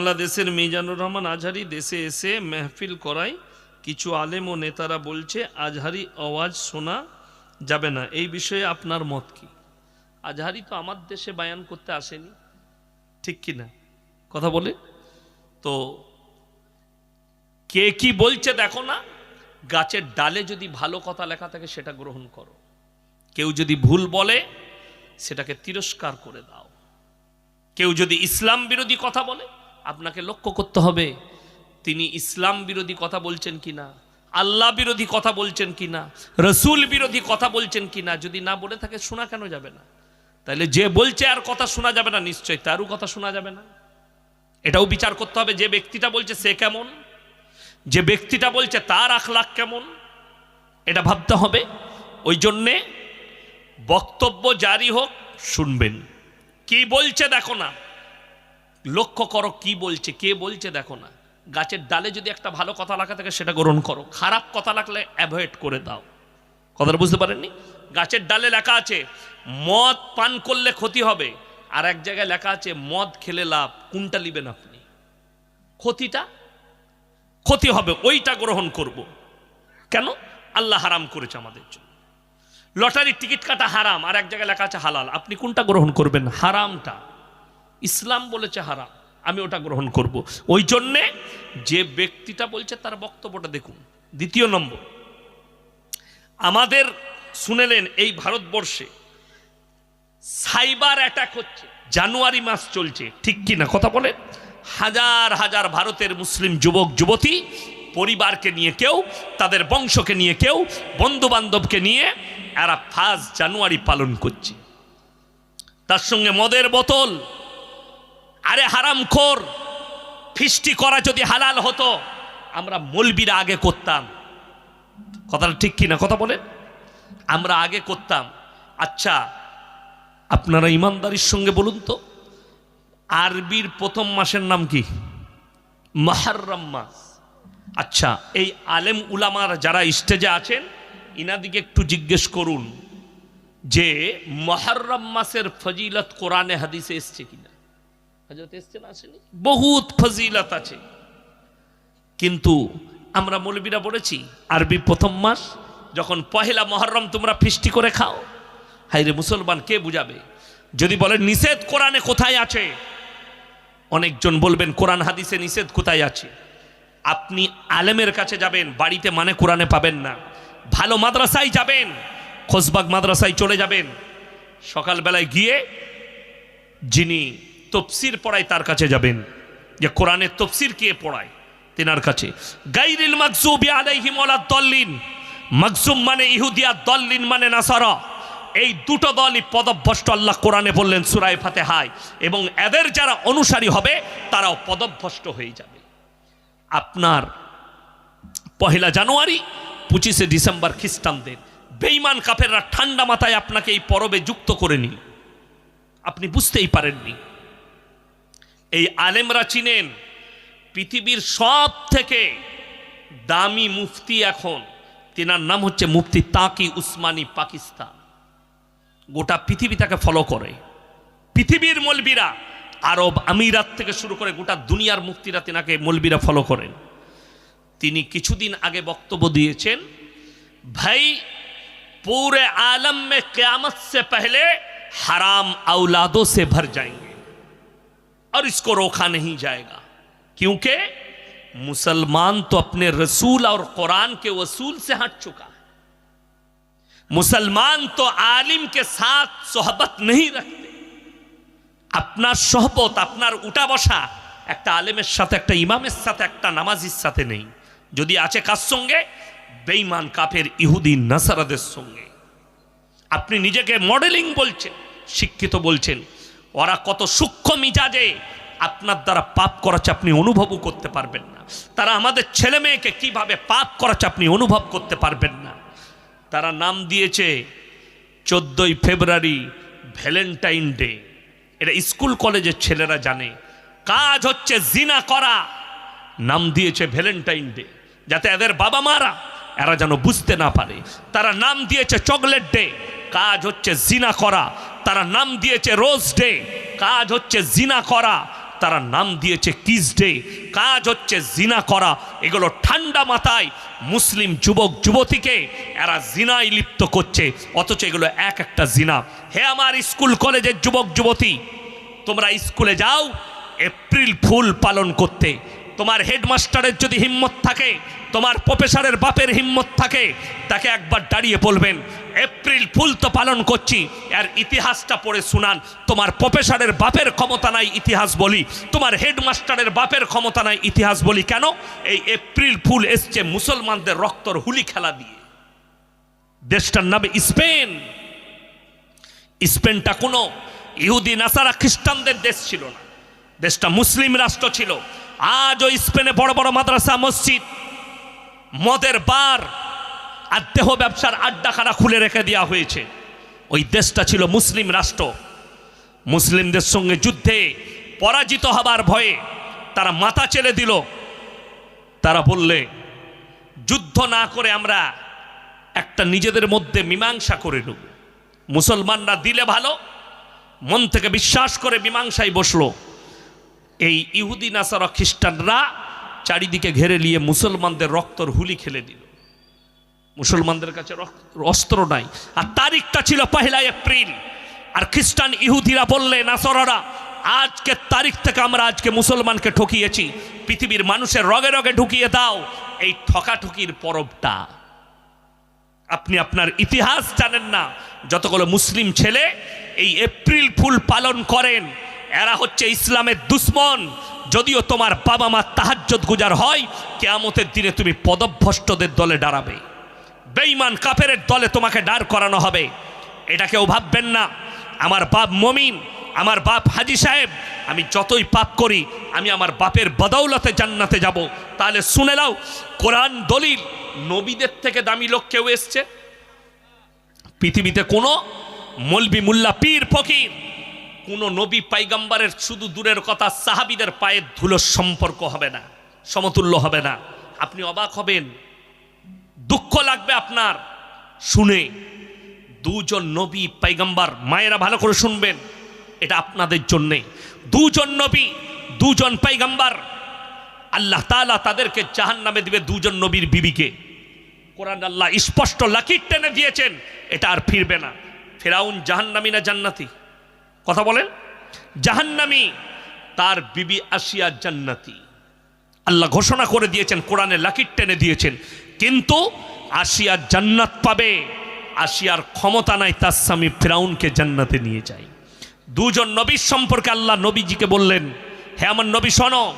বাংলাদেশের মিজানুর রহমান আজহারি দেশে এসে মেহফিল করায় কিছু আলেম ও নেতারা বলছে, আজহারি আওয়াজ শোনা যাবে না। এই বিষয়ে আপনার মত কি? আজহারি তো আমার দেশে বায়ান করতে আসেনি। ঠিক কি না? কথা বলে? তো কে কি বলছে দেখো না, গাছের ডালে যদি ভালো কথা লেখা থাকে সেটা গ্রহণ করো। কেউ যদি ভুল বলে, সেটাকে তিরস্কার করে দাও। কেউ যদি ইসলাম বিরোধী কথা বলে আপনাকে লক্ষ্য করতে হবে, তিনি ইসলাম বিরোধী কথা বলছেন কিনা, আল্লাহ বিরোধী কথা বলছেন কিনা, রসুল বিরোধী কথা বলছেন কিনা, যদি না বলে থাকে শোনা কেন যাবে না? তাহলে যে বলছে আর কথা শোনা যাবে না, নিশ্চয় তারও কথা শোনা যাবে না। এটাও বিচার করতে হবে, যে ব্যক্তিটা বলছে সে কেমন, যে ব্যক্তিটা বলছে তার আখলাখ কেমন, এটা ভাবতে হবে। ওই জন্যে বক্তব্য জারি হোক, শুনবেন। কি বলছে দেখো না লক্ষ্য করো কি বলছে, কে বলছে দেখো না। গাছের ডালে যদি একটা ভালো কথা লেখা থাকে সেটা গ্রহণ করো। খারাপ কথা লাগলে অ্যাভয়েড করে দাও। কথাটা বুঝতে পারেননি? গাছের ডালে লেখা আছে, মদ পান করলে ক্ষতি হবে। আর এক জায়গায় লেখা আছে, মদ খেলে লাভ, কোনটা নিবেন আপনি? ক্ষতিটা? ক্ষতি হবে, ওইটা গ্রহণ করব। কেন? আল্লাহ হারাম করেছে আমাদের জন্য। লটারির টিকিট কাটা হারাম, আর এক জায়গায় লেখা আছে হালাল। আপনি কোনটা গ্রহণ করবেন? হারামটা। ইসলাম বলেছে হারাম, আমি ওটা গ্রহণ করব। ওই জন্যে যে ব্যক্তিটা বলছে তার বক্তব্যটা দেখুন। দ্বিতীয় নম্বর, আমাদের শুনেলেন এই ভারতবর্ষে সাইবার অ্যাটাক হচ্ছে, জানুয়ারি মাস চলছে, ঠিক কি না কথা বলে? হাজার হাজার ভারতের মুসলিম যুবক, যুবতী পরিবারকে নিয়ে কেউ, তাদের বংশকে নিয়ে কেউ বন্ধু বান্ধবকে নিয়ে এরা ফার্স্ট জানুয়ারি পালন করছে। তার সঙ্গে মদের বোতল আরে হারামখোর ফিস্টি করা যদি হালাল হতো, আমরা মলবিরা আগে করতাম। কথাটা ঠিক কিনা কথা বলেন? আমরা আগে করতাম। আচ্ছা আপনারা ইমানদারির সঙ্গে বলুন তো, আরবির প্রথম মাসের নাম কি? মাহারম মাস। আচ্ছা এই আলেম উলামার যারা স্টেজে আছেন, ইনাদিকে একটু জিজ্ঞেস করুন যে মহরম মাসের ফজিলত কোরআনে হাদিসে এসছে কিনা? বহুত ফজিলত আছে। কিন্তু আমরা মৌলবীরা বলেছি, আরবি প্রথম মাস, যখন পহেলা মহরম তোমরা ফিস্টি করে খাও। হাই রে মুসলমান কে বুঝাবে? যদি বলে, নিষেধ কোরআনে কোথায় আছে? অনেকজন বলবেন, কোরআন হাদিসে নিষেধ কোথায় আছে? আপনি আলেমের কাছে যাবেন, বাড়িতে মানে কোরআনে পাবেন না। ভালো মাদ্রাসায় যাবেন খোসবাগ মাদ্রাসায় চলে যাবেন। সকালবেলায় গিয়ে যিনি তফসির পড়ায় তার কাছে যাবেন। যে কোরআনের তফসির কে পড়ায়? তেনার কাছে। গাইরিল মাকজুবি আলাইহিম ওয়ালা দল্লিন। মাকজুম মানে ইহুদিয়া, দল্লিন মানে নাসারা। এই দুটো দলই পদভ্রষ্ট আল্লাহ কোরআনে বললেন সুরায় ফাতেহায় এবং এদের যারা অনুসারী হবে, তারাও পদভ্রষ্ট হয়ে যাবে। আপনার পহেলা জানুয়ারি, পঁচিশে ডিসেম্বর খ্রিস্টানদের। বেইমান কাফেররা ঠান্ডা মাথায় আপনাকে এই পরবে যুক্ত করে নিল। আপনি বুঝতেই পারেননি। এই আলেমরা চিনেন, পৃথিবীর সব থেকে দামি মুফতি এখন, তেনার নাম হচ্ছে মুফতি তাকি উসমানী পাকিস্তান। গোটা পৃথিবী তাকে ফলো করে। পৃথিবীর মলবিরা, আরব আমিরাত থেকে শুরু করে গোটা দুনিয়ার মুক্তিরা তেনাকে মলবিরা ফলো করেন। তিনি কিছুদিন আগে বক্তব্য দিয়েছেন, ভাই, পুরে আলম মে কেয়ামত সে পহলে হারাম আউলাদো সে ভর যায়গে और इसको रोका नहीं जाएगा क्योंकि मुसलमान तो अपने रसूल और कुरान के वसूल से हट चुका है मुसलमान तो आलिम के साथ सोहबत नहीं रखते আপনার সহবত আপনার উঠা বসা একটা আলেমের সাথে একটা ইমামের সাথে একটা নামাজির সাথে নেই যদি আছে কার সঙ্গে বেইমান কাফের ইহুদি নাসারাদের সঙ্গে আপনি নিজেকে মডেলিং বলছেন শিক্ষিত বলছেন ওরা কত সূক্ষ্ম মিজাজে আপনার দ্বারা পাপ করাচ্ছে আপনি অনুভবও করতে পারবেন না। তারা আমাদের ছেলে মেয়েকে কীভাবে পাপ করাচ্ছে আপনি অনুভব করতে পারবেন না। তারা নাম দিয়েছে চোদ্দোই ফেব্রুয়ারি ভ্যালেন্টাইন ডে। এটা স্কুল কলেজের ছেলেরা জানে। কাজ হচ্ছে জিনা করা। নাম দিয়েছে ভ্যালেন্টাইন ডে। যাতে এদের বাবা মারা এরা যেন বুঝতে না পারে। তারা নাম দিয়েছে চকলেট ডে। কাজ হচ্ছে জিনা করা। তারা নাম দিয়েছে রোজ ডে। কাজ হচ্ছে জিনা করা। তারা নাম দিয়েছে কিস ডে। কাজ হচ্ছে জিনা করা। এগুলো ঠান্ডা মাথায় মুসলিম যুবক, যুবতীকে এরা জিনায় লিপ্ত করছে। অথচ এগুলো এক একটা জিনা। হে আমার স্কুল কলেজের যুবক, যুবতী, তোমরা স্কুলে যাও, এপ্রিল ফুল পালন করতে। তোমার হেডমাস্টারের যদি হিম্মত থাকে, তোমার প্রফেসরের বাপের হিম্মত থাকে, তাকে একবার দাঁড়িয়ে বলবেন এপ্রিল ফুল তো পালন করছি। আর ইতিহাসটা পড়ে শুনান। তোমার প্রফেসরের বাপের ক্ষমতা নাই ইতিহাস বলি। তোমার হেডমাস্টারের বাপের ক্ষমতা নাই ইতিহাস বলি কেন? এই এপ্রিল ফুল এসছে মুসলমানদের রক্তর হুলি খেলা দিয়ে। দেশটার নামে স্পেন। স্পেনটা কোনো ইহুদি, নাসারা খ্রিস্টানদের দেশ ছিল না। দেশটা মুসলিম রাষ্ট্র ছিল। আজও স্পেনে বড় বড় মাদ্রাসা, মসজিদ। মদের বার। আর দেহ ব্যবসার আড্ডাখানা খুলে রেখে দেওয়া হয়েছে। ওই দেশটা ছিল মুসলিম রাষ্ট্র। মুসলিমদের সঙ্গে যুদ্ধে পরাজিত হবার ভয়ে তারা মাথা চেলে দিল। তারা বললে, যুদ্ধ না করে আমরা একটা নিজেদের মধ্যে মীমাংসা করে নেব। মুসলমানরা দিলে ভালো, মন থেকে বিশ্বাস করে মীমাংসায় বসল। এই ইহুদি, নাসারা খ্রিস্টানরা চারিদিকে ঘেরে নিয়ে মুসলমানদের রক্তর হুলি খেলে দিল। মুসলমানদের কাছে অস্ত্র নাই। আর তারিখটা ছিল পহেলা এপ্রিল। আর খ্রিস্টান ইহুদিরা বললে, নাসরারা আজকে তারিখ থেকে আমরা আজকে মুসলমানকে ঠকিয়েছি। পৃথিবীর মানুষের রগে রগে ঢুকিয়ে দাও। এই ঠকাঠকির পরবটা। আপনি আপনার ইতিহাস জানেন না। যতগুলো মুসলিম ছেলে এই এপ্রিল ফুল পালন করেন, এরা হচ্ছে ইসলামের দুশ্মন। যদিও তোমার বাবা মা তাহাজ্জত গুজার হয়, কেয়ামতের দিনে তুমি পদভ্রষ্টদের দলে দাঁড়াবে। বেঈমান কাফের দলে তোমাকে দাঁড় করানো হবে। এটা কেউ ভাববেন না। আমার বাপ মমিন, আমার বাপ হাজি সাহেব, আমি যতই পাপ করি, আমি আমার বাপের বদৌলতে জান্নাতে যাব। তাহলে শুনে নাও, কোরআন দলিল নবীদের থেকে দামি লোক কেউ এসছে? পৃথিবীতে কোনো মলবি মুল্লা পীর ফকির, কোনো নবী পাইগাম্বারের শুধু দূরের কথা, সাহাবিদের পায়ের ধুলোর সম্পর্ক হবে না, সমতুল্য হবে না। আপনি অবাক হবেন লাগবে আপনার? শুনে দুজন নবী পাইগাম্বার মায়েরা ভালো করে শুনবেন, এটা আপনাদের জন্যে। দুজন নবী, দুজন পাইগাম্বার, আল্লাহ তালা তাদেরকে জাহান নামে দিবে দুজন নবীর বিবিকে। কোরআন আল্লাহ স্পষ্ট লাকির টেনে দিয়েছেন, এটা আর ফিরবে না। ফেরাউন জাহান্নামী না জান্নাতি? কথা বলেন। জাহান্নামী, তার বিবি আসিয়া জান্নাতি। আল্লাহ ঘোষণা করে দিয়েছেন, কোরআনে লাকির টেনে দিয়েছেন। কিন্তু আসিয়া জান্নাত পাবে, আসিয়ার ক্ষমতা নাই, তার স্বামী ফ্রাউনকে জান্নাতে নিয়ে যায়। দুজন নবীর সম্পর্কে আল্লাহ নবীজিকে বললেন, হে আমার নবী শোনো